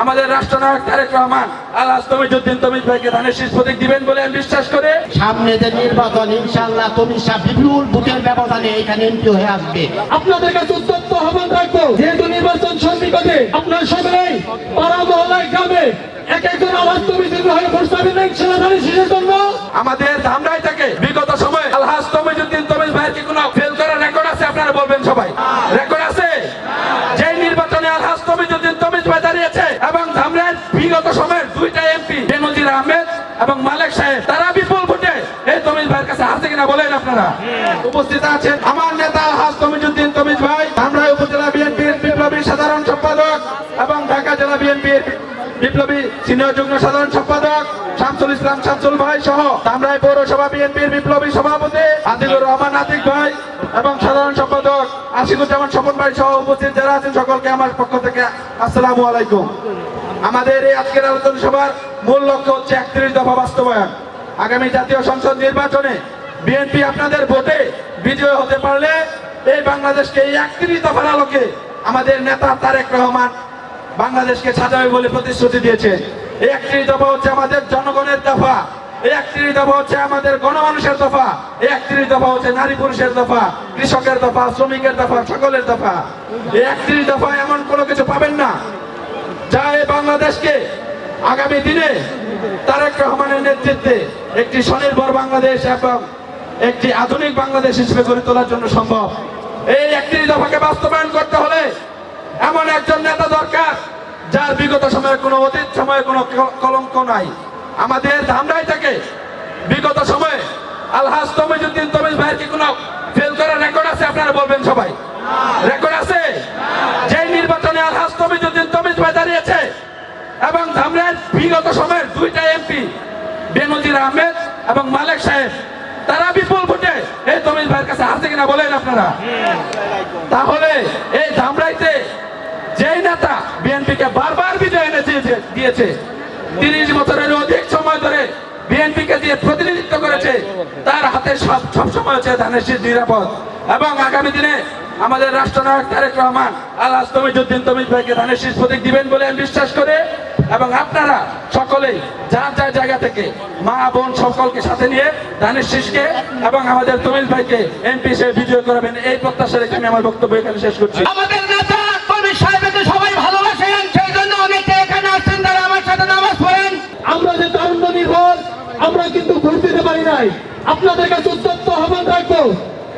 আমাদের রাষ্ট্রনায়ক তারেক রহমান আল্লাহ তমিজুদ্দিন তমিজ ভাইকে ধানের শীষ প্রতীক দিবেন বলে আমি বিশ্বাস করে। সামনে যে নির্বাচন ইনশাল্লাহ তুমি বিপুল ভোটের ব্যবধানে এখানে এমপি হয়ে আসবে। আপনাদের কাছে উদ্যত্ত আহ্বান রাখব যেহেতু নির্বাচন সন্নিকটে আপনার সবাই পাড়া মহলায় গ্রামে এক একজন আওয়াজ তুমি হয়ে ছেলেধারী শিশুর জন্য। আমাদের ধামরাই থেকে বিগত সময়ে আলহাজ তমিজুদ্দিন তমিজ ভাইয়ের কি কোনো ফেল করার রেকর্ড আছে? আপনারা বলবেন সবাই রেকর্ড আছে যে নির্বাচনে আলহাজ তমিজুদ্দিন তমিজ ভাই দাঁড়িয়েছে এবং ধামরাইয়ের সময়ের দুইটা এমপি বেনজির আহমেদ এবং মালেক সাহেব, তারা বিপুল ভোটে। এই তমিজ ভাইয়ের কাছে হারছে কিনা বলেন আপনারা। উপস্থিত আছেন আমার নেতা আলহাজ তমিজুদ্দিন তমিজ ভাই ধামরাই উপজেলা বিএনপির বিপ্লবী সাধারণ সম্পাদক এবং ঢাকা জেলা বিএনপির বিপ্লবী সিনিয়র যুগ্ম সাধারণ সম্পাদক শামসুল ইসলাম শামসুল ভাই সহ ধামরাই পৌরসভা বিএনপির বিপ্লবী সভাপতি আদিলুর রহমান আতিক ভাই এবং সাধারণ সম্পাদক আশিকুজ্জামান স্বপন ভাই সহ উপস্থিত যারা আছেন সকলকে আমার পক্ষ থেকে আসসালামু আলাইকুম। আমাদের এই আজকের আলোচনা সভার মূল লক্ষ্য হচ্ছে একত্রিশ দফা বাস্তবায়ন। আগামী জাতীয় সংসদ নির্বাচনে বিএনপি আপনাদের ভোটে বিজয় হতে পারলে এই বাংলাদেশকে এই একত্রিশ দফার আলোকে আমাদের নেতা তারেক রহমান বাংলাদেশকে সাজাবে বলে প্রতিশ্রুতি দিয়েছে। এই একত্রিশ দফা হচ্ছে আমাদের জনগণের দফা। এই একত্রিশ দফা হচ্ছে আমাদের গণমানুষের দফা। এই একত্রিশ দফা হচ্ছে নারী পুরুষের দফা, কৃষকের দফা, শ্রমিকের দফা, সকলের দফা। এই একত্রিশ দফা এমন কোনো কিছু পাবেন না যা এই বাংলাদেশকে আগামী দিনে তারেক রহমানের নেতৃত্বে একটি স্বনির্ভর বাংলাদেশ এবং একটি আধুনিক বাংলাদেশ হিসেবে গড়ে তোলার জন্য সম্ভব। এই একত্রিশ দফাকে বাস্তবায়ন করতে হলে এমন একজন নেতা দরকার যার বিগত সময়ে কোনো অতীত সময়ে কোনো কলঙ্ক নাই। আমাদের ধামরাই থেকে বিগত সময়ে আলহাজ তমিজুদ্দিন তমিজ ভাইয়ের কি কোনো ফেল করার রেকর্ড আছে? আপনারা বলবেন সবাই। রেকর্ড আছে যে নির্বাচনে আলহাজ তমিজুদ্দিন তমিজ ভাই দাঁড়িয়েছে এবং ধামরাইয়ের বিগত সময়ের দুইটা এমপি বেনজির আহমেদ এবং মালেক সাহেব, তারা বিপুল ভোটে এই তমিজ ভাইয়ের কাছে হারছে কিনা বলেন আপনারা। তাহলে এই ধামরাইতে যেই নেতা বিএনপিকে বারবার বিজয় এনে দিয়েছে তিরিশ বছরের অধিক সময় ধরে বিএনপিকে দিয়ে প্রতিনিধিত্ব করেছে, তার হাতে সব সব সময় হচ্ছে ধানের শীষ নিরাপদ। এবং আগামী দিনে আমাদের রাষ্ট্রনায়ক তারেক রহমান আল্লাহ তমিজুদ্দিন তমিজ ভাইকে ধানের শীষ প্রতীক দিবেন বলে আমি বিশ্বাস করে। এবং আপনারা সকলেই যার যার জায়গা থেকে মা বোন সকলকে সাথে নিয়ে ধানের শীষকে এবং আমাদের তমিজ ভাইকে এমপি হিসেবে বিজয় করাবেন। এই প্রত্যাশা রেখে আমি আমার বক্তব্য এখানে শেষ করছি। আমাদের নেতা সবাই ভালোবাসেন সেই জন্য অনেকে এখানে আসছেন তারা আমার সাথে নামাজ পড়েন। আমরা যে তারুণ্য নির্ভর আমরা কিন্তু ভোট দিতে পারি নাই। আপনাদের কাছে উদ্যত্ত আহ্বান রাখব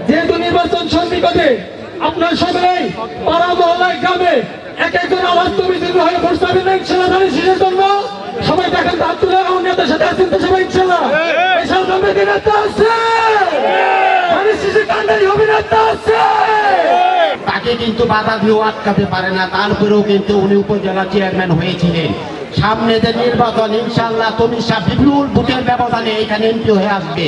যেহেতু নির্বাচন সন্নিকটে আপনার সবাই পাড়া মহলায় গ্রামে এক একজন হয়ে প্রস্তাবিত ছেলেধারী শিশুর জন্য। সবাই দেখেন হাত তুলে আমার নেতার সাথে আছেন তো সবাই ইনশাল্লাহ। এই সব নেতা আছে? ধানের শিশু কান্ডারি অভিনেতা আছে। তাকে কিন্তু বাধা দিয়েও আটকাতে পারে না তারপরেও কিন্তু উনি উপজেলা চেয়ারম্যান হয়েছিলেন। সামনে যে নির্বাচন ইনশাল্লাহ তুমি বিপুল ভোটের ব্যবধানে এখানে এমপি হয়ে আসবে।